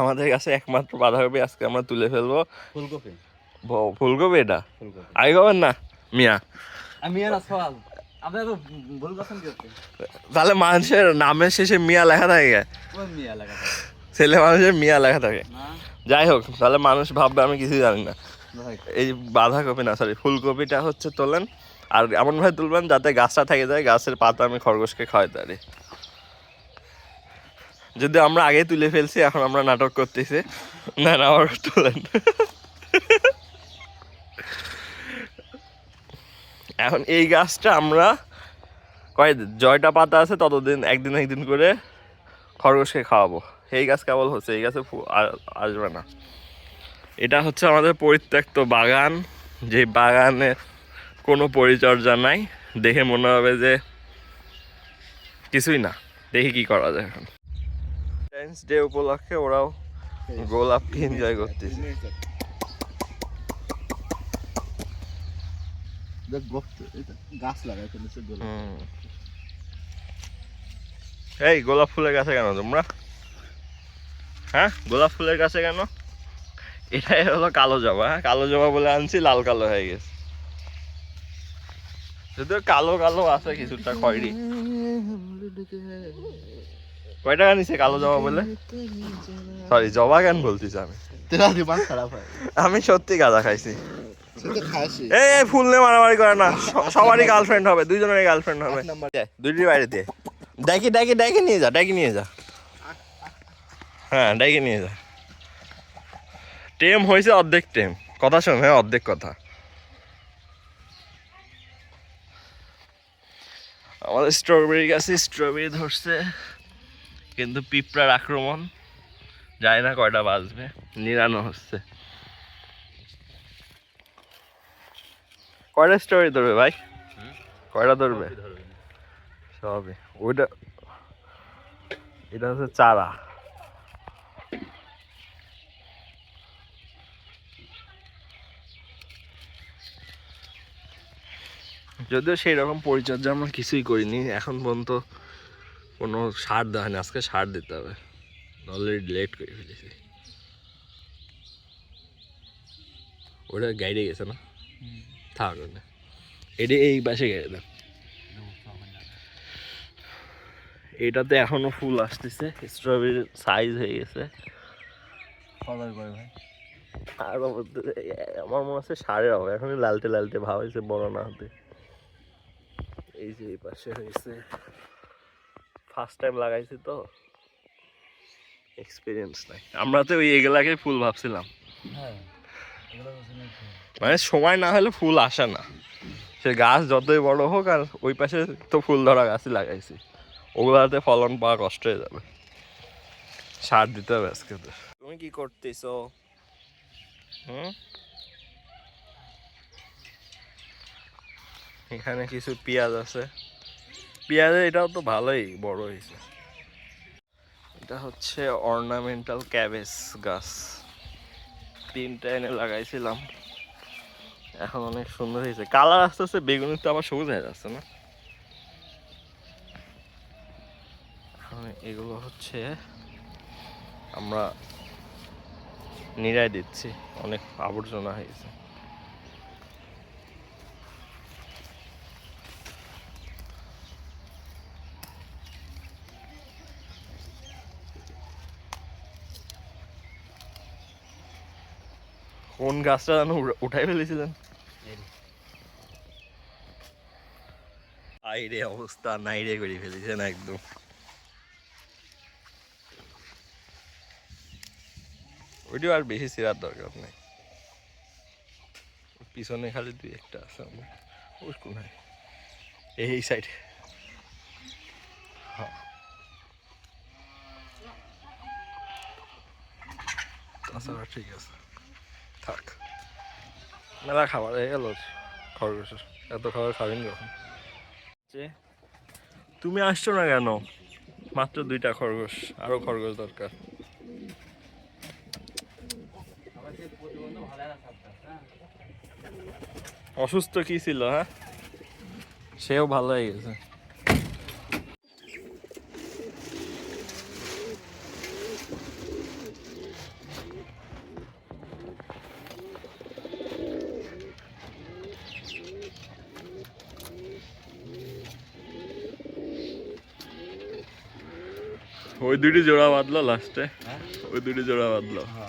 আমাদের কাছে একমাত্র বাঁধাকপি আজকে আমরা তুলে ফেলব। ফুলকপি? ফুলকপি এটা? আগে খবর না? মিয়া। সওয়াল তাহলে মানুষের নামের শেষে মিয়া লেখা থাকে। ছেলে মানুষের মিয়া লেখা থাকে। যাই হোক তাহলে মানুষ ভাববে আমি কিছুই জানি না। এই বাঁধাকপি না সরি ফুলকপিটা হচ্ছে তোলেন। আর এমনভাবে তুলবেন যাতে গাছটা থেকে যায় গাছের পাতা আমি খরগোশকে খাওয়াতে পারি যদি আমরা আগে তুলে ফেলছি, এখন আমরা নাটক করতেছি। না না, আবার তুলেন। এখন এই গাছটা আমরা কয় জয়টা পাতা আছে, ততদিন, একদিন একদিন করে খরগোশকে খাওয়াবো। এই গাছ কেবল হচ্ছে, এই গাছে আসবে না। এটা হচ্ছে আমাদের পরিত্যক্ত বাগান। যে বাগানে কোনো পরিচর্যা নাই। দেখে মনে হবে যে কিছুই না। দেখি কি করা যায় এখন। ভ্যালেন্টাইন্স ডে উপলক্ষে ওরাও গোলাপকে এনজয় করতেছে গাছ। এই গোলাপ ফুলের কাছে কেন তোমরা হ্যাঁ গোলাপ ফুলের কাছে কেন এটাই হলো কালো জবা হ্যাঁ কালো জবা বলে আনছি লাল কালো হয়ে গেছে যদিও কালো কালো আছে কিছুটা খয়েরি কয় টাকা নিছে কালো জবা বলে? সরি জবা কেন বলতিস আমি। হয়। আমি সত্যি গাঁদা খাইছি। ফুল নিয়ে মারামারি করে না। সবারই গার্লফ্রেন্ড হবে গার্লফ্রেন্ড হবে। দুইটির বাইরে দিয়ে ডাকি ডাকি ডাকি নিয়ে যা ডাকি নিয়ে যা। হ্যাঁ ডাকি নিয়ে যা। টেম হয়েছে অর্ধেক টেম। কথা শোন হ্যাঁ অর্ধেক কথা। আমাদের স্ট্রবেরি গাছে স্ট্রবেরি ধরছে। কিন্তু পিঁপড়ার আক্রমণ যায় না কয়টা বাজবে নিরানো হচ্ছে। কয়টা স্টোরি ধরবে ভাই? কয়টা ধরবে? সবই ওইটা এটা হচ্ছে চারা। যদিও সেই রকম পরিচর্যা আমরা কিছুই করিনি এখন পর্যন্ত কোনো সার দেওয়া হয়নি আজকে সার দিতে হবে। অলরেডি লেট করে ফেলেছি। ওটা গাইডে গেছে না? থাক ওটা। এটা এই পাশে দেন এটাতে এখনও ফুল আসতেছে স্ট্রবেরির সাইজ হয়ে গেছে। কদার করে ভাই। আর আমার মনে হচ্ছে সারের হবে এখনই লালটে লালটে ভাব হয়েছে বড় না হতে। এই যে এই পাশে হয়েছে। ফার্স্ট টাইম লাগাইছি তো। এক্সপিরিয়েন্স নাই। আমরা তো ওই এগুলাকে ফুল ভাবছিলাম। হ্যাঁ মানে সময় না হলে ফুল আসে না। সে গাছ যতই বড় হোক আর ওই পাশে তো ফুল ধরা গাছই লাগাইছি। ওগুলাতে ফলন পাওয়া কষ্ট হয়ে যাবে। সার দিতে হবে আজকে তো। তুমি কি করতেছো? হুম? এখানে কিছু পেঁয়াজ আছে। পেঁয়াজের এটাও তো ভালোই, বড় হয়েছে। এটা হচ্ছে অর্নামেন্টাল ক্যাবেজ গাছ। তিনটা এনে লাগাইছিলাম। এখন অনেক সুন্দর হয়েছে। কালার আস্তে আস্তে বেগুনি তো আবার সবুজ হয়ে যাচ্ছে না? এগুলো হচ্ছে আমরা নিরাই দিচ্ছি। অনেক আবর্জনা হয়েছে। কোন গাছটা যেন উঠাই ফেলেছিলেন? আইরে অবস্থা নাইরে করে ফেলেছেন একদম। ওইটাও আর বেশি সিরার দরকার নেই। পিছনে খালি দুই একটা আছে আমার। ওই কোনায় এই সাইডে হ্যাঁ। তাছাড়া ঠিক আছে। থাক। মেলা খাবার হয়ে গেল খরগোশের এত খাবার খাবেন কখন? তুমি আসছো না কেন? মাত্র দুইটা খরগোশ, আরও খরগোশ দরকার। অসুস্থ কি ছিল হ্যাঁ? সেও ভালো হয়ে গেছে। ওই দুটি জোড়া বাঁধলো লাস্টে হ্যাঁ। ওই দুটি জোড়া বাঁধলো। হ্যাঁ।